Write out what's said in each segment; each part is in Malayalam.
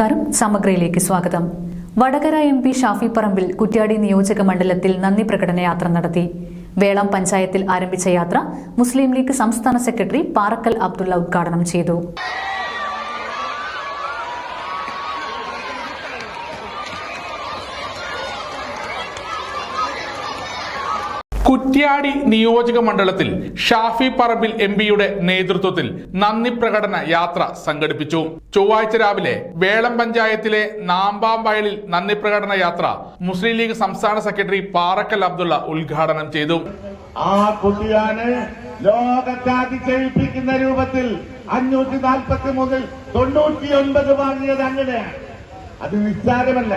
നമസ്കാരം. സമഗ്രയിലേക്ക് സ്വാഗതം. വടകര എം പി ഷാഫി പറമ്പിൽ കുറ്റ്യാടി നിയോജക മണ്ഡലത്തിൽ നന്ദി പ്രകടന യാത്ര നടത്തി. വേളം പഞ്ചായത്തിൽ ആരംഭിച്ച യാത്ര മുസ്ലിം ലീഗ് സംസ്ഥാന സെക്രട്ടറി പാറക്കൽ അബ്ദുള്ള ഉദ്ഘാടനം ചെയ്തു. കുറ്റ്യാടി നിയോജക മണ്ഡലത്തിൽ ഷാഫി പറമ്പിൽ എം പിയുടെ നേതൃത്വത്തിൽ നന്ദി പ്രകടന യാത്ര സംഘടിപ്പിച്ചു. ചൊവ്വാഴ്ച രാവിലെ വേളം പഞ്ചായത്തിലെ നാമ്പാമ്പയലിൽ നന്ദി പ്രകടന യാത്ര മുസ്ലിം ലീഗ് സംസ്ഥാന സെക്രട്ടറി പാറക്കൽ അബ്ദുള്ള ഉദ്ഘാടനം ചെയ്തു. ആ കുട്ടിയാണ് ലോകത്തെ അതിശയിപ്പിക്കുന്ന രൂപത്തിൽ അഞ്ഞൂറ്റി നാൽപ്പത്തി മൂന്നിൽ തൊണ്ണൂറ്റി ഒൻപത് വാങ്ങിയത് അങ്ങനെയാണ്. അത് നിസ്സാരമല്ല.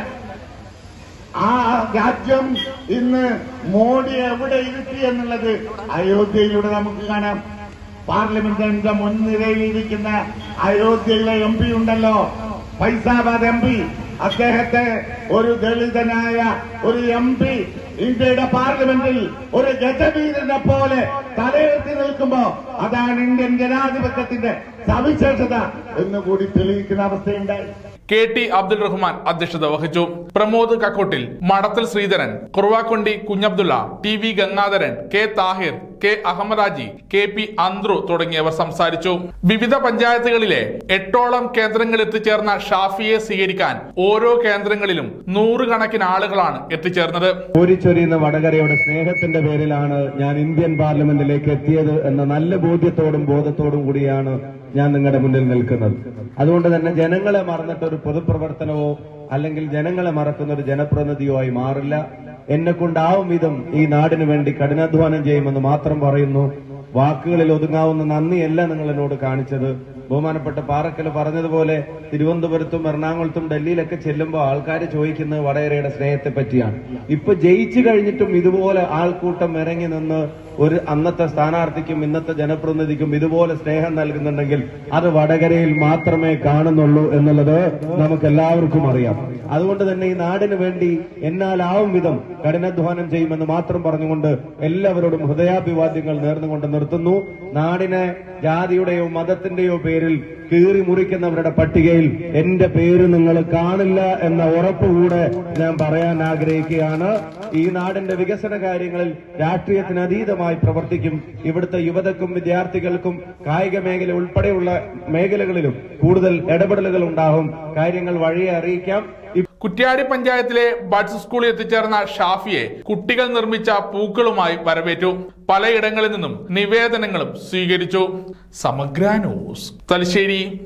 ആ രാജ്യം ഇന്ന് മോഡി എവിടെ ഇരുത്തി എന്നുള്ളത് അയോധ്യയിലൂടെ നമുക്ക് കാണാം. പാർലമെന്റിന്റെ മുൻനിരയിലിരിക്കുന്ന അയോധ്യയിലെ എം പി ഉണ്ടല്ലോ ഫൈസാബാദ് എം പി. അദ്ദേഹത്തെ ഒരു ദളിതനായ ഒരു എം പി ഇന്ത്യയുടെ പാർലമെന്റിൽ ഒരു ഗജവീരനെ പോലെ തലയുയർത്തി നിൽക്കുമ്പോ അതാണ് ഇന്ത്യൻ ജനാധിപത്യത്തിന്റെ സവിശേഷത എന്ന് കൂടി തെളിയിക്കുന്ന അവസ്ഥയുണ്ടായി. കെ ടി അബ്ദുൾ റഹ്മാൻ അധ്യക്ഷത വഹിച്ചു. Pramod Kakkottil Madathal Sreedharan കുറവാക്കൊണ്ടി Kunhabdulla T V Gangadharan K Thahir K Ahammad Haji K P Anthru തുടങ്ങിയവർ സംസാരിച്ചു. വിവിധ പഞ്ചായത്തുകളിലെ എട്ടോളം കേന്ദ്രങ്ങളിൽ എത്തിച്ചേർന്ന ഷാഫിയെ സ്വീകരിക്കാൻ ഓരോ കേന്ദ്രങ്ങളിലും നൂറുകണക്കിന് ആളുകളാണ് എത്തിച്ചേർന്നത്. കോരിച്ചൊരിയുന്ന വടകരയുടെ സ്നേഹത്തിന്റെ പേരിലാണ് ഞാൻ ഇന്ത്യൻ പാർലമെന്റിലേക്ക് എത്തിയത് എന്ന നല്ല ബോധ്യത്തോടും ബോധത്തോടും കൂടിയാണ് ഞാൻ നിങ്ങളുടെ മുന്നിൽ നിൽക്കുന്നത്. അതുകൊണ്ട് തന്നെ ജനങ്ങളെ മറന്നിട്ട് ഒരു പൊതുപ്രവർത്തനമോ അല്ലെങ്കിൽ ജനങ്ങളെ മറക്കുന്ന ഒരു ജനപ്രതിനിധിയോ ആയി മാറില്ല. എന്നെ കൊണ്ടാവും വിധം ഈ നാടിനു വേണ്ടി കഠിനാധ്വാനം ചെയ്യുമെന്ന് മാത്രം പറയുന്നു. വാക്കുകളിൽ ഒതുങ്ങാവുന്ന നന്ദിയല്ല നിങ്ങൾ എന്നോട് കാണിച്ചത്. ബഹുമാനപ്പെട്ട പാറക്കൽ പറഞ്ഞതുപോലെ തിരുവനന്തപുരത്തും എറണാകുളത്തും ഡൽഹിയിലൊക്കെ ചെല്ലുമ്പോൾ ആൾക്കാർ ചോദിക്കുന്നത് വടകരയുടെ സ്നേഹത്തെ പറ്റിയാണ്. ഇപ്പൊ ജയിച്ചു കഴിഞ്ഞിട്ടും ഇതുപോലെ ആൾക്കൂട്ടം ഇറങ്ങി നിന്ന് ഒരു അന്നത്തെ സ്ഥാനാർത്ഥിക്കും ഇന്നത്തെ ജനപ്രതിനിധിക്കും ഇതുപോലെ സ്നേഹം നൽകുന്നുണ്ടെങ്കിൽ അത് വടകരയിൽ മാത്രമേ കാണുന്നുള്ളൂ എന്നുള്ളത് നമുക്ക് എല്ലാവർക്കും അറിയാം. അതുകൊണ്ട് തന്നെ ഈ നാടിന് വേണ്ടി എന്നാലാവും വിധം കഠിനാധ്വാനം ചെയ്യുമെന്ന് മാത്രം പറഞ്ഞുകൊണ്ട് എല്ലാവരോടും ഹൃദയാഭിവാദ്യങ്ങൾ നേർന്നുകൊണ്ട് നിർത്തുന്നു. നാടിനെ ജാതിയുടെയോ മതത്തിന്റെയോ പേരിൽ കീറി മുറിക്കുന്നവരുടെ പട്ടികയിൽ എന്റെ പേര് നിങ്ങൾ കാണില്ല എന്ന ഉറപ്പ് കൂടെ ഞാൻ പറയാൻ ആഗ്രഹിക്കുകയാണ്. ഈ നാടിന്റെ വികസന കാര്യങ്ങളിൽ രാഷ്ട്രീയത്തിന് അതീതമായി പ്രവർത്തിക്കും. ഇവിടുത്തെ യുവതക്കും വിദ്യാർത്ഥികൾക്കും കായിക മേഖല ഉൾപ്പെടെയുള്ള മേഖലകളിലും കൂടുതൽ ഇടപെടലുകൾ ഉണ്ടാകും. കാര്യങ്ങൾ വഴിയെ അറിയിക്കാം. കുറ്റ്യാടി പഞ്ചായത്തിലെ ബഡ്സ് സ്കൂളിൽ എത്തിച്ചേർന്ന ഷാഫിയെ കുട്ടികൾ നിർമ്മിച്ച പൂക്കളുമായി വരവേറ്റു. പലയിടങ്ങളിൽ നിന്നും നിവേദനങ്ങളും സ്വീകരിച്ചു. സമഗ്ര ന്യൂസ്. തലശ്ശേരി.